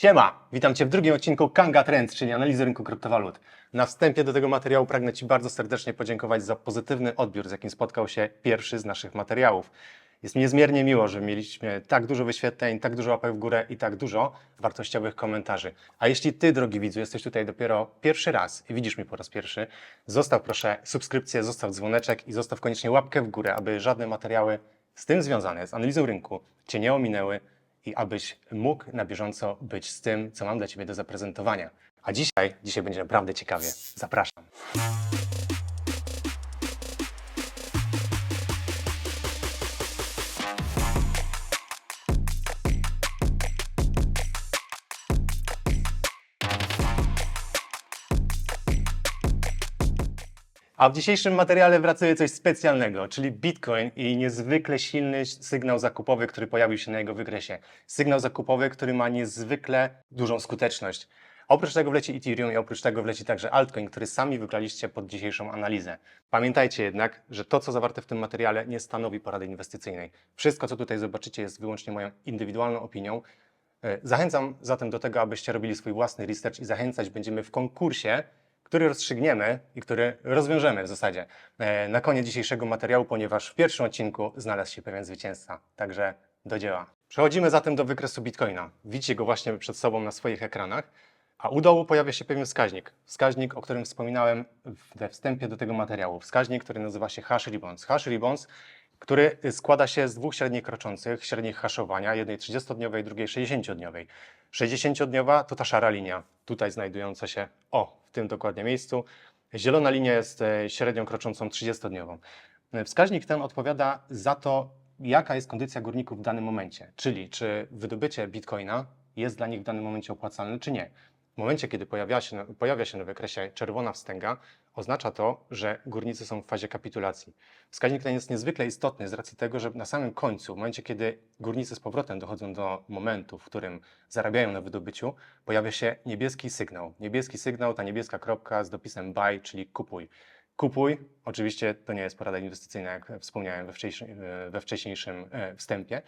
Siema! Witam Cię w drugim odcinku Kanga Trends, czyli analizy rynku kryptowalut. Na wstępie do tego materiału pragnę Ci bardzo serdecznie podziękować za pozytywny odbiór, z jakim spotkał się pierwszy z naszych materiałów. Jest mi niezmiernie miło, że mieliśmy tak dużo wyświetleń, tak dużo łapek w górę i tak dużo wartościowych komentarzy. A jeśli Ty, drogi widzu, jesteś tutaj dopiero pierwszy raz i widzisz mnie po raz pierwszy, zostaw proszę subskrypcję, zostaw dzwoneczek i zostaw koniecznie łapkę w górę, aby żadne materiały z tym związane, z analizą rynku, Cię nie ominęły i abyś mógł na bieżąco być z tym, co mam dla Ciebie do zaprezentowania. A dzisiaj, dzisiaj będzie naprawdę ciekawie. Zapraszam. A w dzisiejszym materiale wracuje coś specjalnego, czyli Bitcoin i niezwykle silny sygnał zakupowy, który pojawił się na jego wykresie. Sygnał zakupowy, który ma niezwykle dużą skuteczność. Oprócz tego wleci Ethereum i oprócz tego wleci także altcoin, który sami wybraliście pod dzisiejszą analizę. Pamiętajcie jednak, że to, co zawarte w tym materiale, nie stanowi porady inwestycyjnej. Wszystko, co tutaj zobaczycie, jest wyłącznie moją indywidualną opinią. E, Zachęcam zatem do tego, abyście robili swój własny research i zachęcać będziemy w konkursie, który rozstrzygniemy i który rozwiążemy w zasadzie e, na koniec dzisiejszego materiału, ponieważ w pierwszym odcinku znalazł się pewien zwycięzca. Także do dzieła. Przechodzimy zatem do wykresu Bitcoina. Widzicie go właśnie przed sobą na swoich ekranach. A u dołu pojawia się pewien wskaźnik. Wskaźnik, o którym wspominałem we wstępie do tego materiału. Wskaźnik, który nazywa się hash ribbons. Hash ribbons, który składa się z dwóch średnich kroczących, średnich haszowania, jednej 30-dniowej, drugiej 60-dniowej. 60-dniowa to ta szara linia, tutaj znajdująca się, o, w tym dokładnie miejscu. Zielona linia jest e, średnią kroczącą 30-dniową. Wskaźnik ten odpowiada za to, jaka jest kondycja górników w danym momencie, czyli czy wydobycie bitcoina jest dla nich w danym momencie opłacalne, czy nie. W momencie, kiedy pojawia się, pojawia się na wykresie czerwona wstęga, oznacza to, że górnicy są w fazie kapitulacji. Wskaźnik ten jest niezwykle istotny z racji tego, że na samym końcu, w momencie, kiedy górnicy z powrotem dochodzą do momentu, w którym zarabiają na wydobyciu, pojawia się niebieski sygnał. Niebieski sygnał, ta niebieska kropka z dopisem buy, czyli kupuj. Kupuj, oczywiście to nie jest porada inwestycyjna, jak wspomniałem we wcześniejszym, e, wstępie.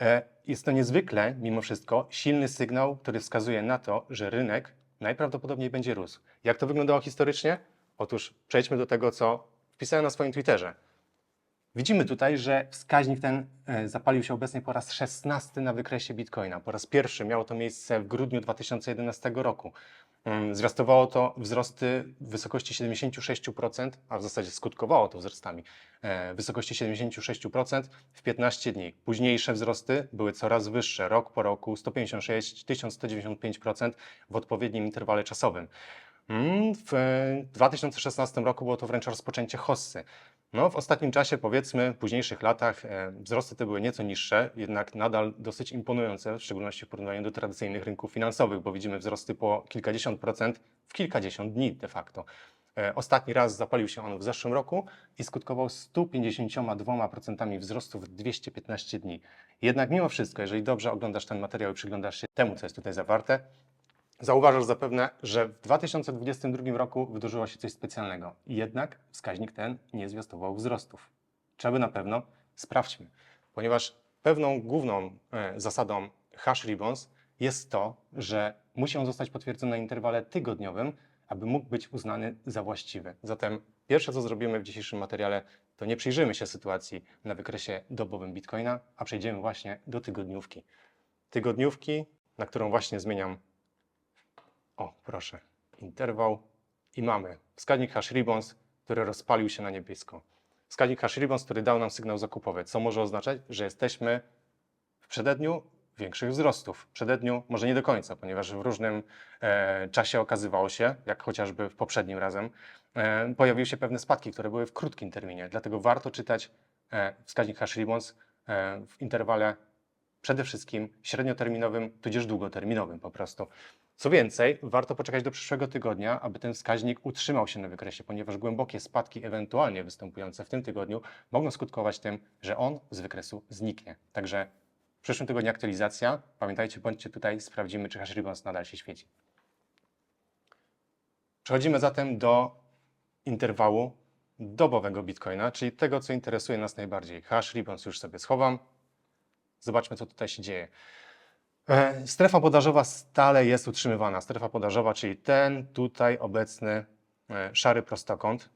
E, Jest to niezwykle, mimo wszystko, silny sygnał, który wskazuje na to, że rynek najprawdopodobniej będzie rósł. Jak to wyglądało historycznie? Otóż przejdźmy do tego, co wpisałem na swoim Twitterze. Widzimy tutaj, że wskaźnik ten e, zapalił się obecnie po raz 16 na wykresie Bitcoina. Po raz pierwszy miało to miejsce w grudniu 2011 roku. Mm, Zwiastowało to wzrosty w wysokości 76%, a w zasadzie skutkowało to wzrostami e, w wysokości 76% w 15 dni. Późniejsze wzrosty były coraz wyższe, rok po roku 156, 1195% w odpowiednim interwale czasowym. Mm, W e, 2016 roku było to wręcz rozpoczęcie hossy. No, w ostatnim czasie, powiedzmy, w późniejszych latach, e, wzrosty te były nieco niższe, jednak nadal dosyć imponujące, w szczególności w porównaniu do tradycyjnych rynków finansowych, bo widzimy wzrosty po kilkadziesiąt procent w kilkadziesiąt dni de facto. E, Ostatni raz zapalił się on w zeszłym roku i skutkował 152% wzrostu w 215 dni. Jednak mimo wszystko, jeżeli dobrze oglądasz ten materiał i przyglądasz się temu, co jest tutaj zawarte, Zauważasz zapewne, że w 2022 roku wydarzyło się coś specjalnego. Jednak wskaźnik ten nie zwiastował wzrostów. Trzeba na pewno sprawdźmy, ponieważ pewną główną e, zasadą hash ribbons jest to, że musi on zostać potwierdzony na interwale tygodniowym, aby mógł być uznany za właściwy. Zatem pierwsze, co zrobimy w dzisiejszym materiale, to nie przyjrzymy się sytuacji na wykresie dobowym Bitcoina, a przejdziemy właśnie do tygodniówki. Tygodniówki, na którą właśnie zmieniam o, proszę. Interwał. I mamy wskaźnik hash ribbons, który rozpalił się na niebiesko. Wskaźnik hash ribbons, który dał nam sygnał zakupowy, co może oznaczać, że jesteśmy w przededniu większych wzrostów. W przededniu może nie do końca, ponieważ w różnym e, czasie okazywało się, jak chociażby w poprzednim razem, e, pojawiły się pewne spadki, które były w krótkim terminie. Dlatego warto czytać e, wskaźnik hash ribbons e, w interwale przede wszystkim średnioterminowym, tudzież długoterminowym po prostu. Co więcej, warto poczekać do przyszłego tygodnia, aby ten wskaźnik utrzymał się na wykresie, ponieważ głębokie spadki ewentualnie występujące w tym tygodniu mogą skutkować tym, że on z wykresu zniknie. Także w przyszłym tygodniu aktualizacja. Pamiętajcie, bądźcie tutaj, sprawdzimy, czy hash ribbons nadal się świeci. Przechodzimy zatem do interwału dobowego Bitcoina, czyli tego, co interesuje nas najbardziej. Hash ribbons już sobie schowam. Zobaczmy, co tutaj się dzieje. E, Strefa podażowa stale jest utrzymywana. Strefa podażowa, czyli ten tutaj obecny e, szary prostokąt.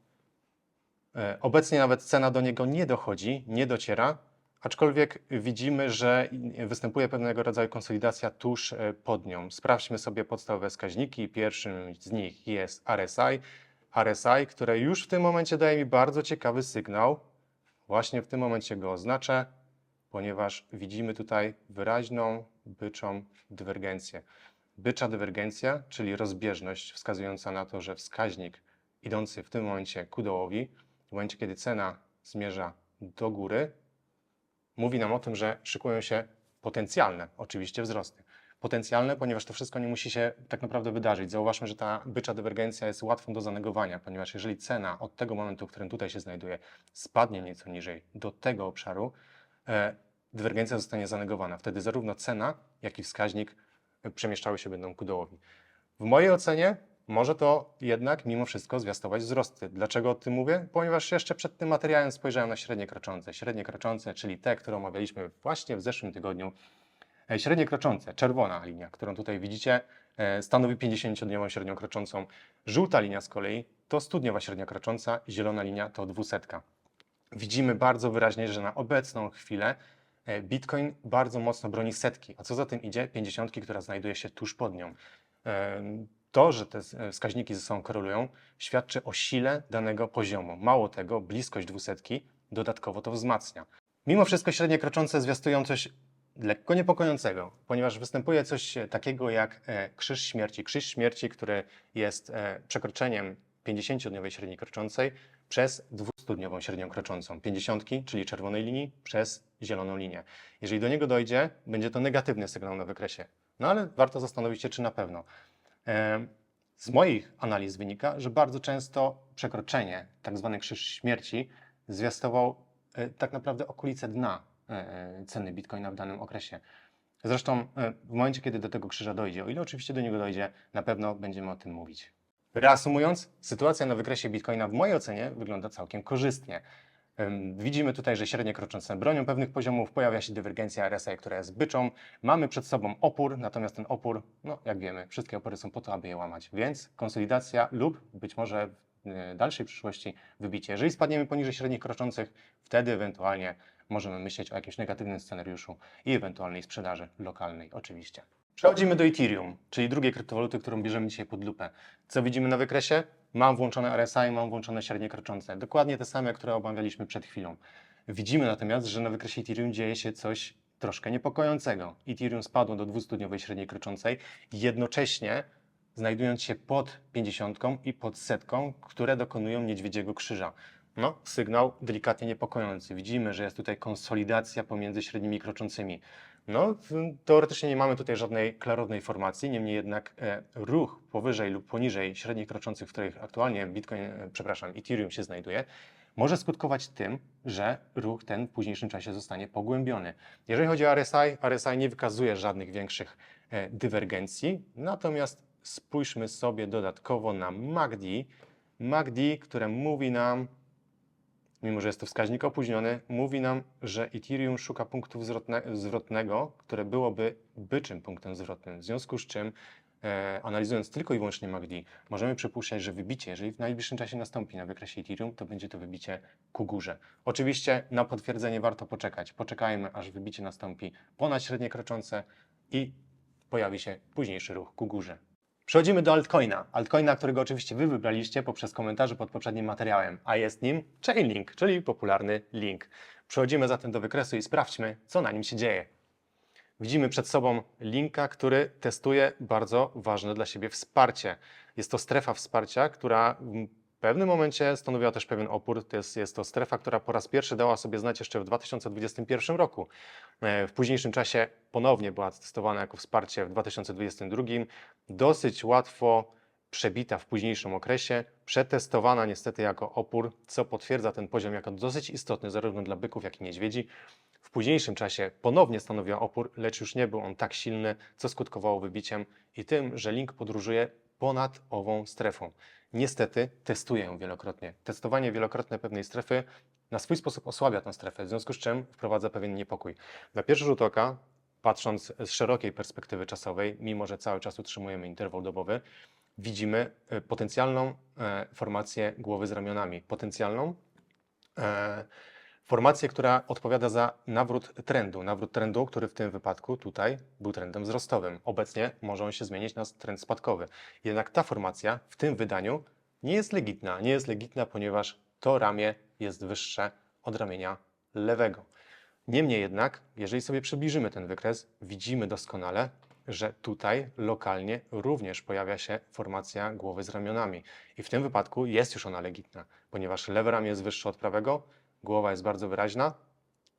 E, Obecnie nawet cena do niego nie dochodzi, nie dociera, aczkolwiek widzimy, że występuje pewnego rodzaju konsolidacja tuż pod nią. Sprawdźmy sobie podstawowe wskaźniki. Pierwszym z nich jest RSI. RSI, które już w tym momencie daje mi bardzo ciekawy sygnał. Właśnie w tym momencie go oznaczę, ponieważ widzimy tutaj wyraźną byczą dywergencję. Bycza dywergencja, czyli rozbieżność wskazująca na to, że wskaźnik idący w tym momencie ku dołowi, w momencie kiedy cena zmierza do góry, mówi nam o tym, że szykują się potencjalne, oczywiście, wzrosty. Potencjalne, ponieważ to wszystko nie musi się tak naprawdę wydarzyć. Zauważmy, że ta bycza dywergencja jest łatwą do zanegowania, ponieważ jeżeli cena od tego momentu, w którym tutaj się znajduje, spadnie nieco niżej do tego obszaru, dywergencja zostanie zanegowana. Wtedy zarówno cena, jak i wskaźnik e, przemieszczały się będą ku dołowi. W mojej ocenie może to jednak mimo wszystko zwiastować wzrosty. Dlaczego o tym mówię? Ponieważ jeszcze przed tym materiałem spojrzałem na średnie kroczące. Średnie kroczące, czyli te, które omawialiśmy właśnie w zeszłym tygodniu. E, Średnie kroczące, czerwona linia, którą tutaj widzicie, e, stanowi 50-dniową średnią kroczącą. Żółta linia z kolei to studniowa średnia krocząca, zielona linia to dwusetka. Widzimy bardzo wyraźnie, że na obecną chwilę e, Bitcoin bardzo mocno broni setki, a co za tym idzie, 50, która znajduje się tuż pod nią. Em, To, że te e, wskaźniki ze sobą korelują, świadczy o sile danego poziomu. Mało tego, bliskość dwusetki dodatkowo to wzmacnia. Mimo wszystko średnie kroczące zwiastują coś lekko niepokojącego, ponieważ występuje coś e, takiego jak e, krzyż śmierci. Krzyż śmierci, który jest e, przekroczeniem 50-dniowej średniej kroczącej przez 200-dniową średnią kroczącą. 50, czyli czerwonej linii, przez zieloną linię. Jeżeli do niego dojdzie, będzie to negatywny sygnał na wykresie. No ale warto zastanowić się, czy na pewno. Z moich analiz wynika, że bardzo często przekroczenie, tak zwany krzyż śmierci, zwiastował e, tak naprawdę okolice dna e, e, ceny bitcoina w danym okresie. Zresztą w momencie, kiedy do tego krzyża dojdzie, o ile oczywiście do niego dojdzie, na pewno będziemy o tym mówić. Reasumując, sytuacja na wykresie bitcoina w mojej ocenie wygląda całkiem korzystnie. Widzimy tutaj, że średnie kroczące bronią pewnych poziomów, pojawia się dywergencja RSI, która jest byczą. Mamy przed sobą opór, natomiast ten opór, no jak wiemy, wszystkie opory są po to, aby je łamać. Więc konsolidacja lub być może w y, dalszej przyszłości wybicie. Jeżeli spadniemy poniżej średnich kroczących, wtedy ewentualnie możemy myśleć o jakimś negatywnym scenariuszu i ewentualnej sprzedaży lokalnej oczywiście. Przechodzimy do Ethereum, czyli drugiej kryptowaluty, którą bierzemy dzisiaj pod lupę. Co widzimy na wykresie? Mam włączone RSI, mam włączone średnie kroczące. Dokładnie te same, które omawialiśmy przed chwilą. Widzimy natomiast, że na wykresie Ethereum dzieje się coś troszkę niepokojącego. Ethereum spadło do 200-dniowej średniej kroczącej, jednocześnie znajdując się pod 50 i pod setką, które dokonują niedźwiedziego krzyża. No, sygnał delikatnie niepokojący. Widzimy, że jest tutaj konsolidacja pomiędzy średnimi kroczącymi. No, teoretycznie nie mamy tutaj żadnej klarownej formacji, niemniej jednak e, ruch powyżej lub poniżej średnich kroczących, w których aktualnie Bitcoin, e, przepraszam, Ethereum się znajduje, może skutkować tym, że ruch ten w późniejszym czasie zostanie pogłębiony. Jeżeli chodzi o RSI, RSI nie wykazuje żadnych większych e, dywergencji, natomiast spójrzmy sobie dodatkowo na MACD, MACD, które mówi nam, mimo że jest to wskaźnik opóźniony, mówi nam, że Ethereum szuka punktu zwrotne, zwrotnego, które byłoby byczym punktem zwrotnym. W związku z czym, e, analizując tylko i wyłącznie MACD, możemy przypuszczać, że wybicie, jeżeli w najbliższym czasie nastąpi na wykresie Ethereum, to będzie to wybicie ku górze. Oczywiście na potwierdzenie warto poczekać. Poczekajmy, aż wybicie nastąpi ponad średnie kroczące i pojawi się późniejszy ruch ku górze. Przechodzimy do altcoina. Altcoina, którego oczywiście Wy wybraliście poprzez komentarze pod poprzednim materiałem, a jest nim Chainlink, czyli popularny link. Przechodzimy zatem do wykresu i sprawdźmy, co na nim się dzieje. Widzimy przed sobą linka, który testuje bardzo ważne dla siebie wsparcie. Jest to strefa wsparcia, która w pewnym momencie stanowiła też pewien opór. To jest, jest to strefa, która po raz pierwszy dała sobie znać jeszcze w 2021 roku. E, W późniejszym czasie ponownie była testowana jako wsparcie w 2022. Dosyć łatwo przebita w późniejszym okresie, przetestowana niestety jako opór, co potwierdza ten poziom jako dosyć istotny zarówno dla byków, jak i niedźwiedzi. W późniejszym czasie ponownie stanowiła opór, lecz już nie był on tak silny, co skutkowało wybiciem i tym, że link podróżuje ponad ową strefą. Niestety testuje ją wielokrotnie. Testowanie wielokrotne pewnej strefy na swój sposób osłabia tę strefę, w związku z czym wprowadza pewien niepokój. Na pierwszy rzut oka patrząc z szerokiej perspektywy czasowej, mimo że cały czas utrzymujemy interwał dobowy, widzimy e, potencjalną e, formację głowy z ramionami. Potencjalną e, formację, która odpowiada za nawrót trendu. Nawrót trendu, który w tym wypadku tutaj był trendem wzrostowym. Obecnie może on się zmienić na trend spadkowy. Jednak ta formacja w tym wydaniu nie jest legitna. Nie jest legitna, ponieważ to ramię jest wyższe od ramienia lewego. Niemniej jednak, jeżeli sobie przybliżymy ten wykres, widzimy doskonale, że tutaj lokalnie również pojawia się formacja głowy z ramionami. I w tym wypadku jest już ona legitna, ponieważ lewe ramię jest wyższe od prawego, głowa jest bardzo wyraźna,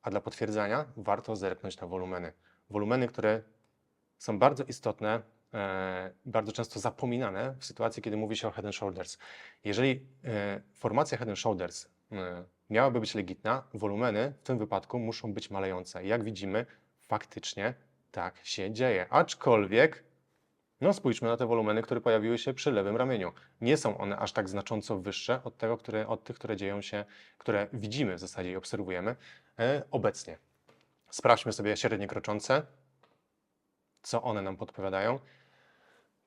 a dla potwierdzenia warto zerknąć na wolumeny. Wolumeny, które są bardzo istotne, e, bardzo często zapominane w sytuacji, kiedy mówi się o Head and Shoulders. Jeżeli e, formacja Head and Shoulders e, miałaby być legitna, wolumeny w tym wypadku muszą być malejące. Jak widzimy, faktycznie tak się dzieje. Aczkolwiek, no spójrzmy na te wolumeny, które pojawiły się przy lewym ramieniu. Nie są one aż tak znacząco wyższe od, tego, które, od tych, które dzieją się, które widzimy w zasadzie i obserwujemy e, obecnie. Sprawdźmy sobie średnie kroczące, co one nam podpowiadają.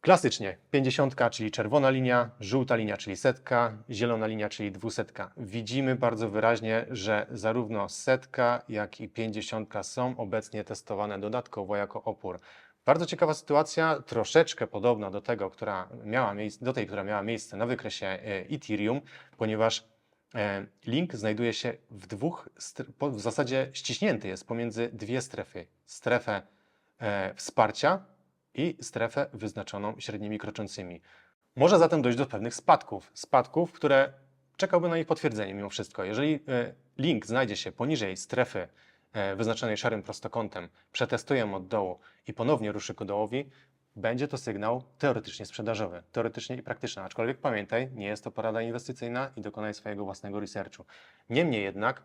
Klasycznie 50, czyli czerwona linia, żółta linia, czyli setka, zielona linia, czyli dwusetka. Widzimy bardzo wyraźnie, że zarówno setka, jak i 50 są obecnie testowane dodatkowo jako opór. Bardzo ciekawa sytuacja, troszeczkę podobna do tego, która miała miejsce, do tej, która miała miejsce na wykresie e, Ethereum, ponieważ e, link znajduje się w dwóch, w zasadzie ściśnięty jest pomiędzy dwie strefy. Strefę e, wsparcia i strefę wyznaczoną średnimi kroczącymi. Może zatem dojść do pewnych spadków, spadków, które czekałby na ich potwierdzenie mimo wszystko. Jeżeli e, link znajdzie się poniżej strefy e, wyznaczonej szarym prostokątem, przetestujemy od dołu i ponownie ruszy ku dołowi, będzie to sygnał teoretycznie sprzedażowy, teoretycznie i praktyczny. Aczkolwiek pamiętaj, nie jest to porada inwestycyjna i dokonaj swojego własnego researchu. Niemniej jednak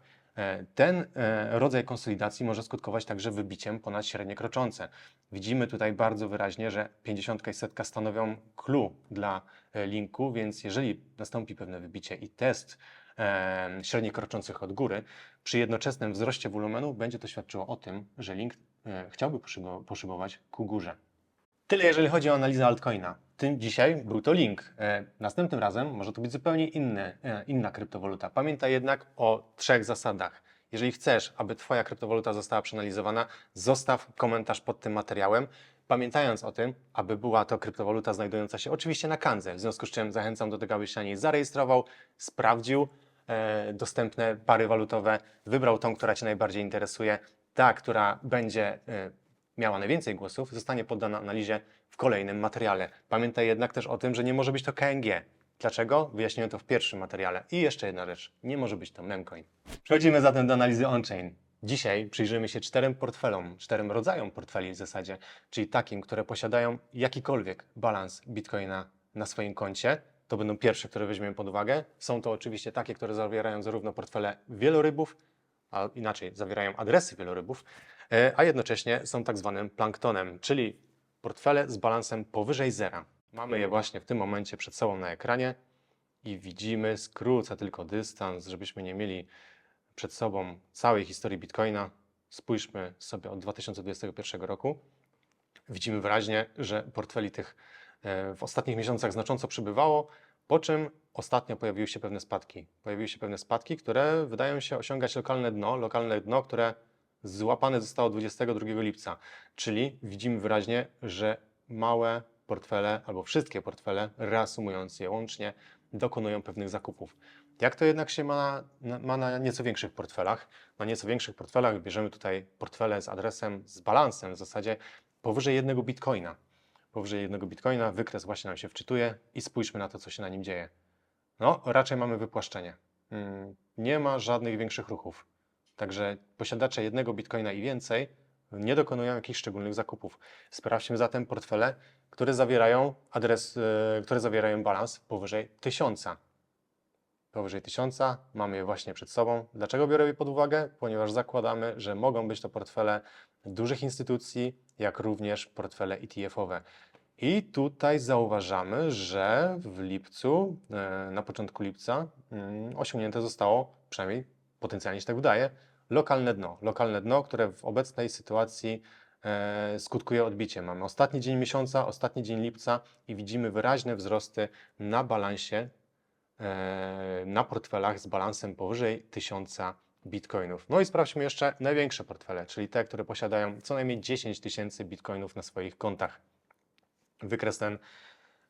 ten e, rodzaj konsolidacji może skutkować także wybiciem ponad średnie kroczące. Widzimy tutaj bardzo wyraźnie, że 50 i setka stanowią clue dla e, linku, więc jeżeli nastąpi pewne wybicie i test e, średnich kroczących od góry, przy jednoczesnym wzroście wolumenu będzie to świadczyło o tym, że link e, chciałby poszybo- poszybować ku górze. Tyle jeżeli chodzi o analizę altcoina. Tym dzisiaj był to link. E, Następnym razem może to być zupełnie e, inna kryptowaluta. Pamiętaj jednak o trzech zasadach. Jeżeli chcesz, aby Twoja kryptowaluta została przeanalizowana, zostaw komentarz pod tym materiałem, pamiętając o tym, aby była to kryptowaluta znajdująca się oczywiście na Kandze, w związku z czym zachęcam do tego, abyś się na niej zarejestrował, sprawdził e, dostępne pary walutowe, wybrał tą, która Cię najbardziej interesuje, ta, która będzie e, miała najwięcej głosów, zostanie poddana analizie w kolejnym materiale. Pamiętaj jednak też o tym, że nie może być to KNG. Dlaczego? Wyjaśniłem to w pierwszym materiale. I jeszcze jedna rzecz. Nie może być to memcoin. Przechodzimy zatem do analizy on-chain. Dzisiaj przyjrzymy się czterem portfelom, czterem rodzajom portfeli w zasadzie, czyli takim, które posiadają jakikolwiek balans bitcoina na swoim koncie. To będą pierwsze, które weźmiemy pod uwagę. Są to oczywiście takie, które zawierają zarówno portfele wielorybów, a inaczej zawierają adresy wielorybów, a jednocześnie są tak zwanym planktonem, czyli portfele z balansem powyżej zera. Mamy je właśnie w tym momencie przed sobą na ekranie i widzimy, skrócę tylko dystans, żebyśmy nie mieli przed sobą całej historii Bitcoina. Spójrzmy sobie od 2021 roku. Widzimy wyraźnie, że portfeli tych e, w ostatnich miesiącach znacząco przybywało, po czym ostatnio pojawiły się pewne spadki. Pojawiły się pewne spadki, które wydają się osiągać lokalne dno, lokalne dno, które złapane zostało 22 lipca. Czyli widzimy wyraźnie, że małe portfele albo wszystkie portfele, reasumując je łącznie, dokonują pewnych zakupów. Jak to jednak się ma na, ma na nieco większych portfelach? Na nieco większych portfelach bierzemy tutaj portfele z adresem, z balansem w zasadzie powyżej jednego bitcoina. Powyżej jednego bitcoina wykres właśnie nam się wczytuje i spójrzmy na to, co się na nim dzieje. No, raczej mamy wypłaszczenie. Mm, Nie ma żadnych większych ruchów. Także posiadacze jednego bitcoina i więcej nie dokonują jakichś szczególnych zakupów. Sprawdźmy zatem portfele, które zawierają adres, e, które zawierają balans powyżej 1000. Powyżej 1000 mamy je właśnie przed sobą. Dlaczego biorę je pod uwagę? Ponieważ zakładamy, że mogą być to portfele dużych instytucji, jak również portfele ETF-owe. I tutaj zauważamy, że w lipcu, e, na początku lipca, mm, osiągnięte zostało, przynajmniej potencjalnie się tak wydaje, lokalne dno. Lokalne dno, które w obecnej sytuacji e, skutkuje odbiciem. Mamy ostatni dzień miesiąca, ostatni dzień lipca i widzimy wyraźne wzrosty na balansie, e, na portfelach z balansem powyżej 1000 bitcoinów. No i sprawdźmy jeszcze największe portfele, czyli te, które posiadają co najmniej 10 tysięcy bitcoinów na swoich kontach. Wykres ten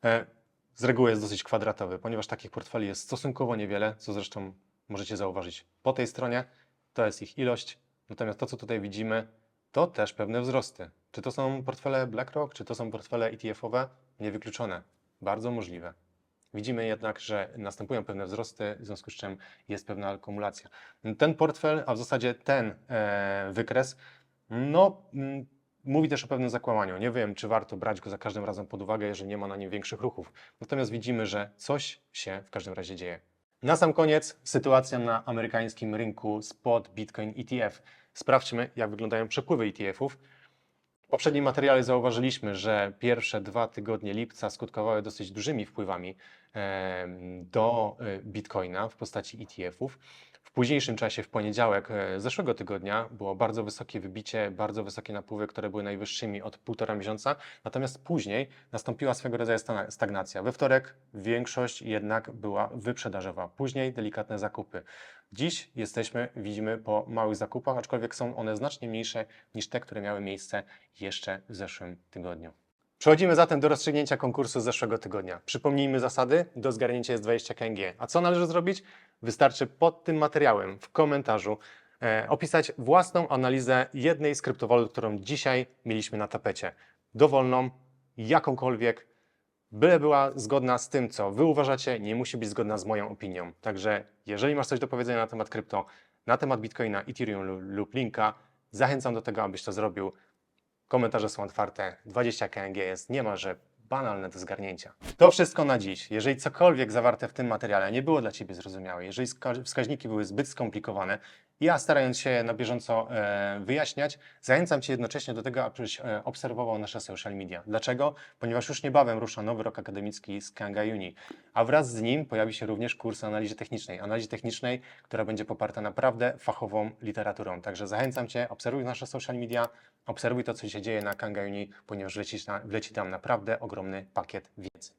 e, z reguły jest dosyć kwadratowy, ponieważ takich portfeli jest stosunkowo niewiele, co zresztą możecie zauważyć po tej stronie. To jest ich ilość. Natomiast to, co tutaj widzimy, to też pewne wzrosty. Czy to są portfele BlackRock, czy to są portfele ETF-owe? Niewykluczone. Bardzo możliwe. Widzimy jednak, że następują pewne wzrosty, w związku z czym jest pewna akumulacja. Ten portfel, a w zasadzie ten e, wykres, no, mm, mówi też o pewnym zakłamaniu. Nie wiem, czy warto brać go za każdym razem pod uwagę, jeżeli nie ma na nim większych ruchów. Natomiast widzimy, że coś się w każdym razie dzieje. Na sam koniec sytuacja na amerykańskim rynku spot Bitcoin ETF. Sprawdźmy, jak wyglądają przepływy ETF-ów. W poprzednim materiale zauważyliśmy, że pierwsze dwa tygodnie lipca skutkowały dosyć dużymi wpływami do e, Bitcoina w postaci ETF-ów. W późniejszym czasie, w poniedziałek e, zeszłego tygodnia, było bardzo wysokie wybicie, bardzo wysokie napływy, które były najwyższymi od półtora miesiąca. Natomiast później nastąpiła swego rodzaju stagnacja. We wtorek większość jednak była wyprzedażowa, później delikatne zakupy. Dziś jesteśmy, widzimy, po małych zakupach, aczkolwiek są one znacznie mniejsze niż te, które miały miejsce jeszcze w zeszłym tygodniu. Przechodzimy zatem do rozstrzygnięcia konkursu z zeszłego tygodnia. Przypomnijmy zasady, do zgarnięcia jest 20 KNG. A co należy zrobić? Wystarczy pod tym materiałem w komentarzu e, opisać własną analizę jednej z kryptowalut, którą dzisiaj mieliśmy na tapecie. Dowolną, jakąkolwiek, byle była zgodna z tym, co Wy uważacie, nie musi być zgodna z moją opinią. Także jeżeli masz coś do powiedzenia na temat krypto, na temat Bitcoina, Ethereum lu- lub Linka, zachęcam do tego, abyś to zrobił. Komentarze są otwarte, 20 KNG jest niemalże banalne do zgarnięcia. To wszystko na dziś. Jeżeli cokolwiek zawarte w tym materiale nie było dla Ciebie zrozumiałe, jeżeli ska- wskaźniki były zbyt skomplikowane, ja starając się na bieżąco e, wyjaśniać, zachęcam Cię jednocześnie do tego, abyś e, obserwował nasze social media. Dlaczego? Ponieważ już niebawem rusza nowy rok akademicki z Kanga Uni, a wraz z nim pojawi się również kurs analizy technicznej. Analizy technicznej, która będzie poparta naprawdę fachową literaturą. Także zachęcam Cię, obserwuj nasze social media, obserwuj to, co się dzieje na Kanga Uni, ponieważ wleci, wleci tam naprawdę ogromny pakiet wiedzy.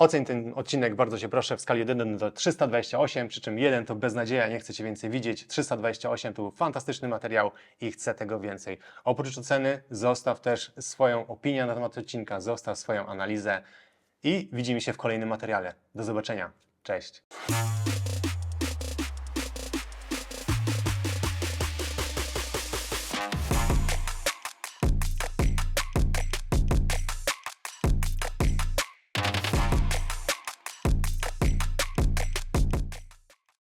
Oceń ten odcinek bardzo Cię proszę w skali 1 do 328, przy czym 1 to beznadzieja, nie chcę Cię więcej widzieć, 328 to był fantastyczny materiał i chcę tego więcej. Oprócz oceny zostaw też swoją opinię na temat odcinka, zostaw swoją analizę i widzimy się w kolejnym materiale. Do zobaczenia. Cześć.